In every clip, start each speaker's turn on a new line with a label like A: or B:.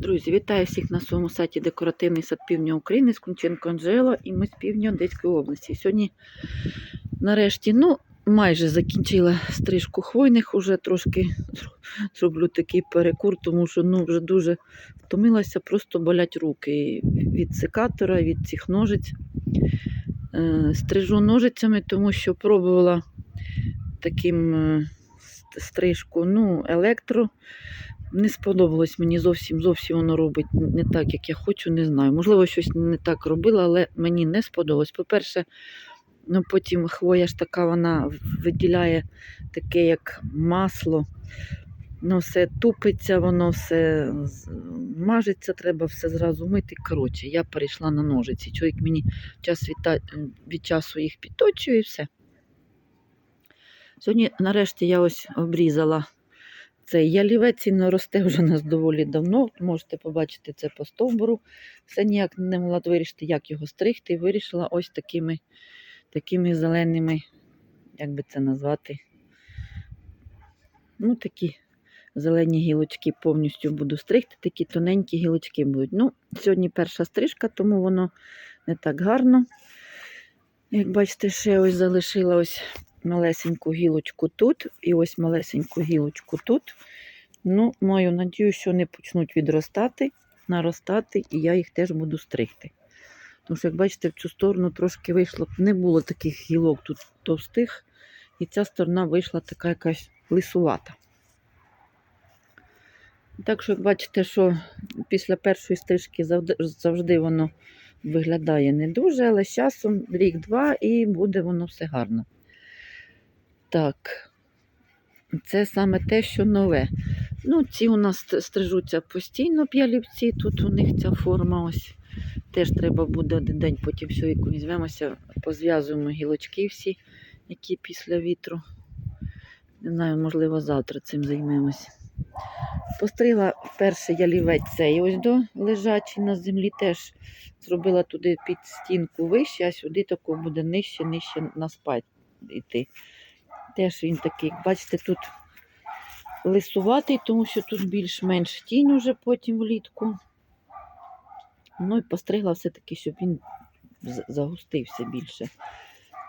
A: Друзі, вітаю всіх на своєму сайті Декоративний сад Півдня України з Кунченко Анжела і ми з півдня Одеської області. Сьогодні, нарешті, ну, майже закінчила стрижку хвойних, уже трошки зроблю такий перекур, тому що ну, вже дуже втомилася, просто болять руки від секатора, від цих ножиць. Е, Стрижу ножицями, тому що пробувала таким е, стрижку, ну, електро. Не сподобалось мені зовсім, зовсім воно робить не так, як я хочу, не знаю. Можливо, щось не так робила, але мені не сподобалось. По-перше, ну потім хвоя ж така, вона виділяє таке, як масло. Ну, все тупиться, воно все мажеться, треба все зразу мити. Коротше, я перейшла на ножиці. Чоловік мені час від, та- від часу їх підточує і все. Сьогодні, нарешті, я ось обрізала цей ялівець він росте вже у нас доволі давно. Можете побачити це по стовбуру. Все ніяк не могла вирішити, як його стригти. Вирішила ось такими, такими зеленими, як би це назвати, ну такі зелені гілочки повністю буду стригти, такі тоненькі гілочки будуть. Ну, сьогодні перша стрижка, тому воно не так гарно. Як бачите, ще ось залишила ось малесеньку гілочку тут і ось малесеньку гілочку тут. Ну, маю надію, що вони почнуть відростати, наростати, і я їх теж буду стригти. Тому що, як бачите, в цю сторону трошки вийшло, не було таких гілок тут товстих, і ця сторона вийшла така якась лисувата. Так що, як бачите, що після першої стрижки завжди, воно виглядає не дуже, але з часом рік-два і буде воно все гарно. Так, це саме те, що нове. Ну, ці у нас стрижуться постійно п'ялівці, тут у них ця форма ось. Теж треба буде один день, потім все, як візьмемося, позв'язуємо гілочки всі, які після вітру. Не знаю, можливо, завтра цим займемось. Постригла перший ялівець цей ось до лежачий на землі, теж зробила туди під стінку вище, а сюди тако буде нижче, нижче на спать йти. Теж він такий, бачите, тут лисуватий, тому що тут більш-менш тінь уже потім влітку. Ну і постригла все-таки, щоб він загустився більше.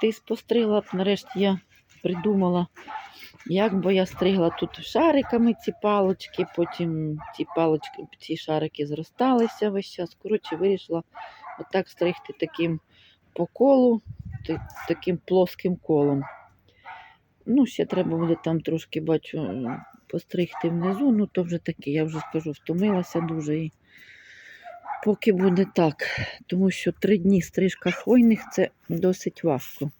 A: Ти спостригла, нарешті я придумала, як би я стригла тут шариками ці палочки, потім ці палочки, ці шарики зросталися весь час. Коротше, вирішила отак стригти таким по колу, таким плоским колом. Ну, ще треба буде там трошки, бачу, постригти внизу, ну то вже таке, я вже скажу, втомилася дуже. І поки буде так, тому що три дні стрижка хвойних це досить важко.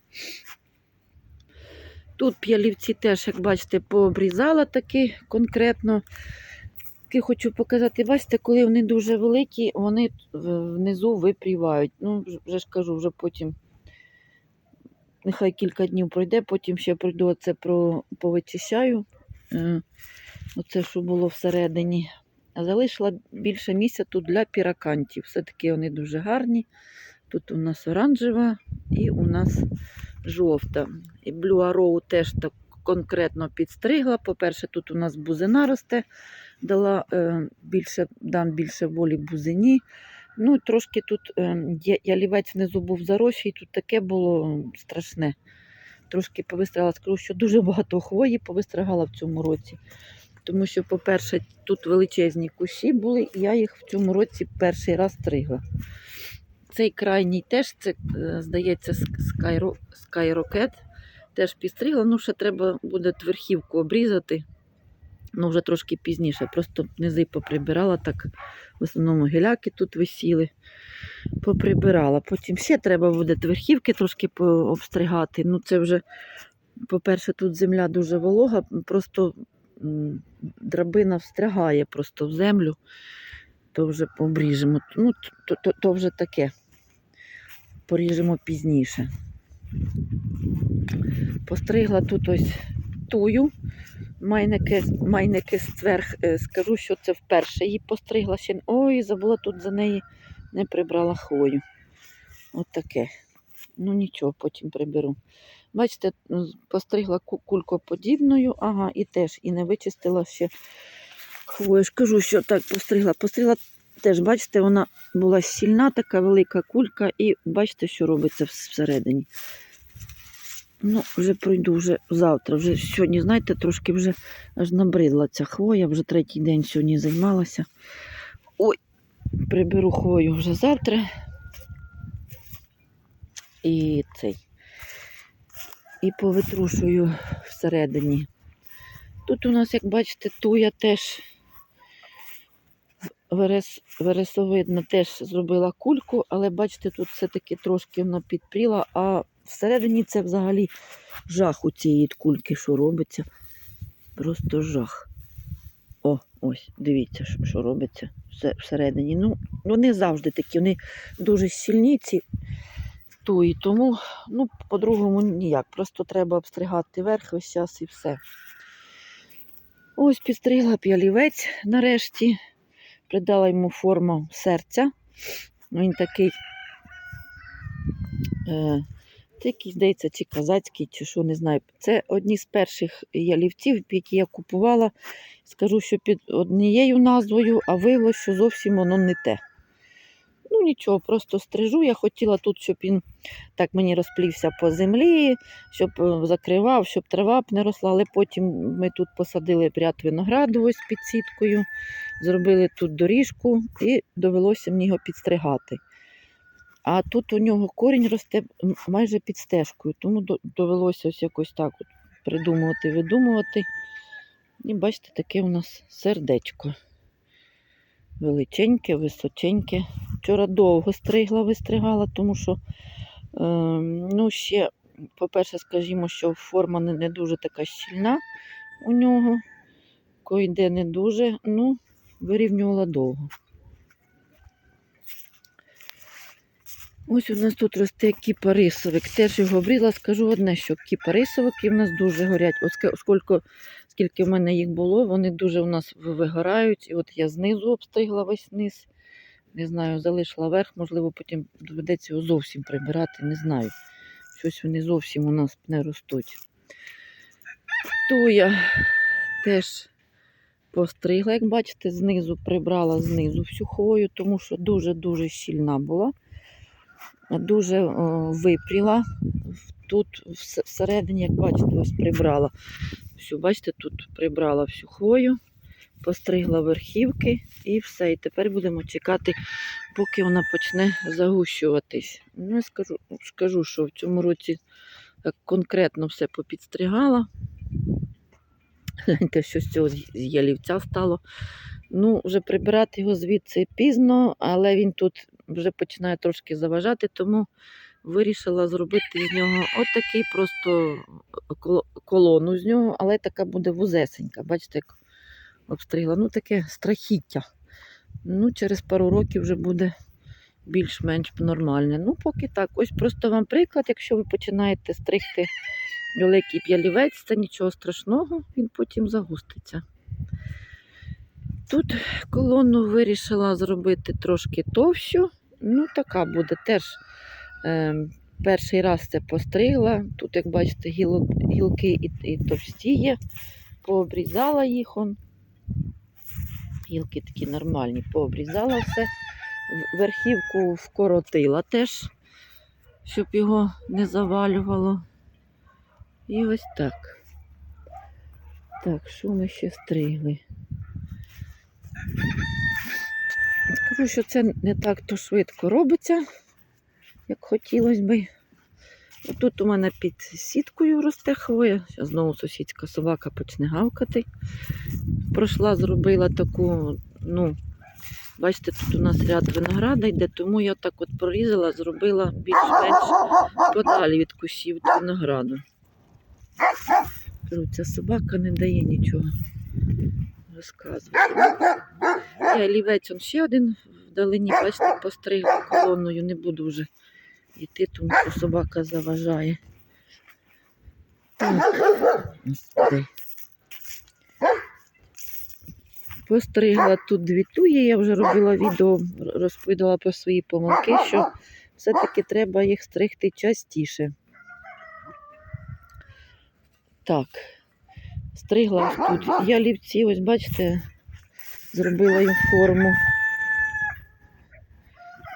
A: Тут п'ялівці теж, як бачите, пообрізала таки конкретно. Таки хочу показати, бачите, коли вони дуже великі, вони внизу випрівають. Ну, вже ж кажу, вже потім нехай кілька днів пройде, потім ще пройду оце про, повичищаю. Оце, що було всередині. Залишила більше місця тут для піракантів. Все-таки вони дуже гарні. Тут у нас оранжева і у нас жовта. І Arrow теж так конкретно підстригла. По-перше, тут у нас бузина росте, дала е, більше, дам більше волі бузині. Ну, трошки тут е, є- ялівець внизу був заросший, тут таке було страшне. Трошки повистригала, скажу, що дуже багато хвої повистригала в цьому році. Тому що, по-перше, тут величезні кущі були, і я їх в цьому році перший раз стригла. Цей крайній теж, це, е, здається, Skyrocket, теж підстригла. Ну, ще треба буде верхівку обрізати. Ну, вже трошки пізніше. Просто низи поприбирала, так в основному гіляки тут висіли. Поприбирала. Потім ще треба буде верхівки трошки пообстригати. Ну, це вже, по-перше, тут земля дуже волога, просто драбина встрягає просто в землю, то вже побріжемо. Ну, то, то, то вже таке. Поріжемо пізніше. Постригла тут ось тую. Майнеки, майнеки зверх, е, скажу, що це вперше її постригла ще. Ой, забула тут за неї, не прибрала хвою. От таке. Ну нічого, потім приберу. Бачите, постригла ку- кулькоподібною, ага, і теж і не вичистила ще Хвою ж що так постригла. Постригла теж, бачите, вона була сильна, така велика кулька, і бачите, що робиться всередині. Ну, вже пройду вже завтра. Вже сьогодні, знаєте, трошки вже аж набридла ця хвоя, вже третій день сьогодні займалася. Ой, приберу хвою вже завтра. І цей. І повитрушую всередині. Тут у нас, як бачите, туя теж верес, вересовидна теж зробила кульку, але бачите, тут все-таки трошки вона підпріла, а всередині це взагалі жах у цієї кульки, що робиться. Просто жах. О, ось, дивіться, що, робиться все- всередині. Ну, вони завжди такі, вони дуже сильні, ці туї, тому ну, по-другому ніяк. Просто треба обстригати верх весь час і все. Ось підстригла п'ялівець нарешті. Придала йому форму серця. Він такий, е, це якийсь, здається, чи казацький, чи що, не знаю. Це одні з перших ялівців, які я купувала. Скажу, що під однією назвою, а виявилося, що зовсім воно не те. Ну нічого, просто стрижу. Я хотіла тут, щоб він так мені розплівся по землі, щоб е, закривав, щоб трава б не росла, але потім ми тут посадили ряд винограду ось під сіткою, зробили тут доріжку і довелося мені його підстригати. А тут у нього корінь росте майже під стежкою, тому довелося ось якось так от придумувати, видумувати. І бачите, таке у нас сердечко. Величеньке, височеньке. Вчора довго стригла, вистригала, тому що, е, ну, ще, по-перше, скажімо, що форма не, не дуже така щільна у нього. Койде не дуже, ну, вирівнювала довго. Ось у нас тут росте кіпарисовик. Теж його обрізала. Скажу одне, що кіпарисовики в нас дуже горять. Ска- скільки, в мене їх було, вони дуже у нас вигорають. І от я знизу обстригла весь низ. Не знаю, залишила верх, можливо, потім доведеться його зовсім прибирати, не знаю. Щось вони зовсім у нас не ростуть. Туя теж постригла, як бачите, знизу прибрала знизу всю хвою, тому що дуже-дуже щільна була. Дуже випріла. Тут всередині, як бачите, ось прибрала. Всю, бачите, тут прибрала всю хвою, постригла верхівки і все. І тепер будемо чекати, поки вона почне загущуватись. Ну, я скажу, скажу, що в цьому році конкретно все попідстригала. Гляньте, що з цього з ялівця стало. Ну, вже прибирати його звідси пізно, але він тут вже починає трошки заважати, тому вирішила зробити з нього отакий просто колону з нього, але така буде вузесенька. Бачите, як обстригла. Ну, таке страхіття. Ну, через пару років вже буде більш-менш нормальне. Ну, поки так. Ось просто вам приклад, якщо ви починаєте стригти великий п'ялівець, це нічого страшного, він потім загуститься. Тут колону вирішила зробити трошки товщу. Ну, така буде теж. Е, перший раз це постригла. Тут, як бачите, гілки і, і товсті є. Пообрізала їх. Он. Гілки такі нормальні, пообрізала все. Верхівку вкоротила теж, щоб його не завалювало. І ось так. Так, що ми ще стригли? Скажу, що це не так то швидко робиться, як хотілося би. Тут у мене під сіткою росте хвоя. Зараз знову сусідська собака почне гавкати. Пройшла, зробила таку, ну, бачите, тут у нас ряд винограда йде, тому я так от прорізала, зробила більш-менш подалі від кущів від винограду. Ця собака не дає нічого розказувати. Я лівець он ще один вдалині, бачите, постригла колоною, не буду вже йти, тому що собака заважає. Так. Постригла тут дві туї, я вже робила відео, розповідала про свої помилки, що все-таки треба їх стригти частіше. Так, стригла тут ялівці, ось бачите, Зробила їм форму.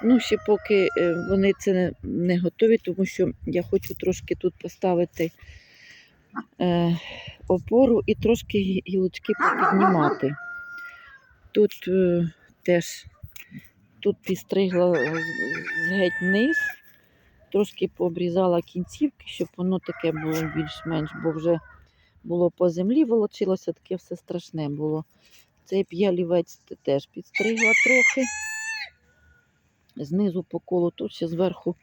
A: Ну, ще поки е, вони це не, готові, тому що я хочу трошки тут поставити е, опору і трошки гілочки попіднімати. Тут е, теж тут підстригла геть вниз, трошки пообрізала кінцівки, щоб воно таке було більш-менш, бо вже було по землі, волочилося, таке все страшне було. Цей п'ялівець теж підстригла трохи. Знизу по колу, тут ще зверху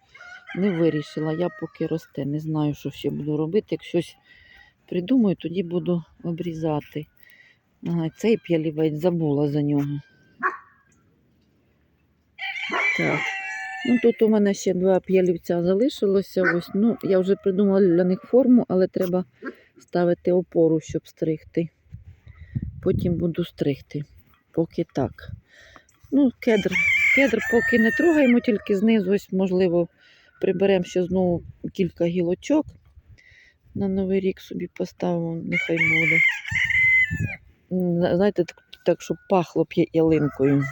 A: не вирішила. Я поки росте, не знаю, що ще буду робити. Як щось придумаю, тоді буду обрізати. Ага, цей п'ялівець забула за нього. Так. Ну, тут у мене ще два п'ялівця залишилося. Ось, ну, я вже придумала для них форму, але треба ставити опору, щоб стригти. Потім буду стригти. Поки так. Ну, кедр. Кедр поки не трогаємо, тільки знизу, ось, можливо, приберемо ще знову кілька гілочок. На Новий рік собі поставимо, нехай буде. Знаєте, так, так щоб пахло я- ялинкою.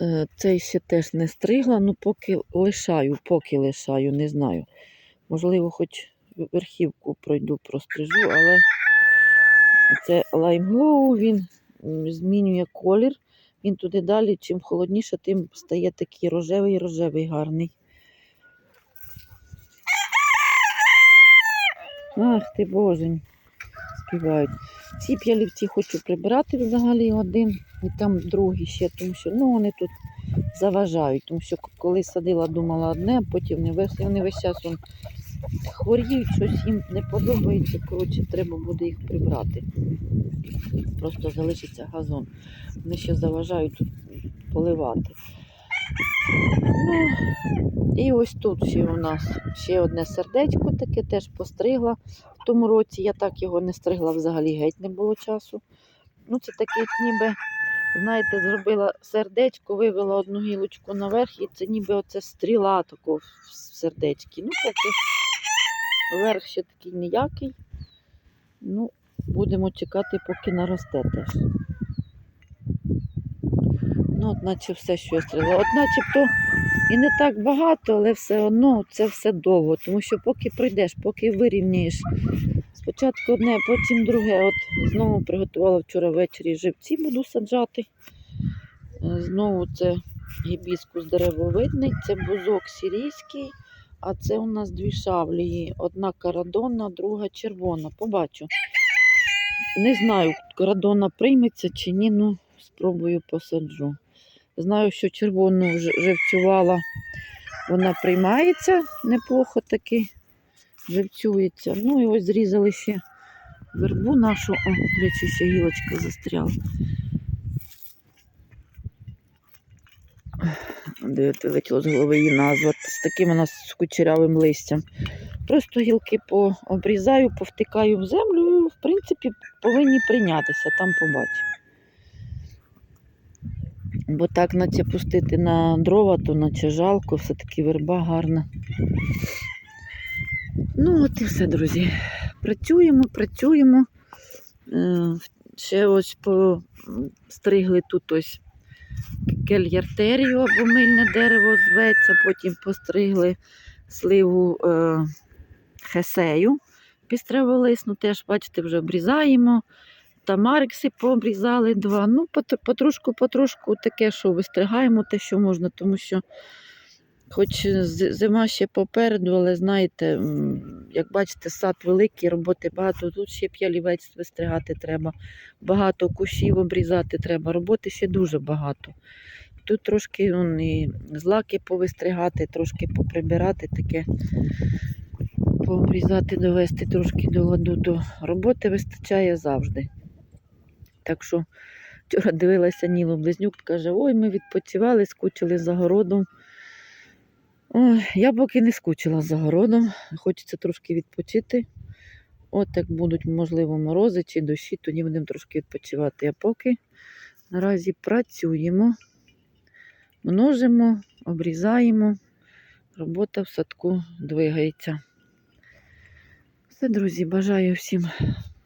A: Е, Цей ще теж не стригла, ну поки лишаю, поки лишаю, не знаю. Можливо, хоч верхівку пройду, прострижу, але це Glow, він змінює колір. Він туди далі, чим холодніше, тим стає такий рожевий, рожевий гарний. Ах ти божень, співають. Ці п'ялівці хочу прибирати взагалі один, і там другий ще, тому що ну, вони тут заважають. Тому що коли садила, думала одне, а потім не весь, вони весь час хворіють, щось їм не подобається. Коротше, треба буде їх прибрати. Просто залишиться газон. Вони ще заважають тут поливати. Ну, і ось тут ще у нас ще одне сердечко таке теж постригла. В тому році я так його не стригла взагалі, геть не було часу. Ну, це таке ніби, знаєте, зробила сердечко, вивела одну гілочку наверх, і це ніби оце стріла тако в сердечки. Ну, поки верх ще такий ніякий. Ну, будемо чекати, поки наросте теж. Ну, от наче все, що я стріла. От начебто і не так багато, але все одно це все довго. Тому що поки пройдеш, поки вирівняєш. Спочатку одне, потім друге. От знову приготувала вчора ввечері живці, буду саджати. Е, Знову це гібіскус деревовидний, це бузок сирійський, а це у нас дві шавлії. Одна карадонна, друга червона. Побачу. Не знаю, карадонна прийметься чи ні, ну спробую посаджу. Знаю, що червону живцювала, вона приймається неплохо таки, живцюється. Ну і ось зрізали ще вербу нашу. О, до речі, ще гілочка застряла. Де вилетіло з голови її назва. З таким у нас кучерявим листям. Просто гілки пообрізаю, повтикаю в землю в принципі, повинні прийнятися, там побачимо. Бо так, наче пустити на дрова, то наче жалко, все-таки верба гарна. Ну, от і все, друзі. Працюємо, працюємо. Е, Ще ось постригли тут ось кельяртерію або мильне дерево зветься, потім постригли сливу е, хесею пістреволисну, теж, бачите, вже обрізаємо. Тамарикси пообрізали два. Ну, потрошку, потрошку таке, що вистригаємо те, що можна, тому що, хоч зима ще попереду, але знаєте, як бачите, сад великий, роботи багато. Тут ще п'ялівець вистригати треба, багато кущів обрізати треба. Роботи ще дуже багато. Тут трошки он, і злаки повистригати, трошки поприбирати таке, пообрізати, довести трошки до ладу. То роботи вистачає завжди. Так що вчора дивилася Нілу Близнюк, каже, ой, ми відпочивали, скучили за городом. Ой, я поки не скучила за городом, хочеться трошки відпочити. От як будуть, можливо, морози чи дощі, тоді будемо трошки відпочивати. А поки наразі працюємо, множимо, обрізаємо. Робота в садку двигається. Все, друзі, бажаю всім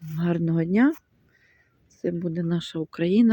A: гарного дня. Це буде наша Україна.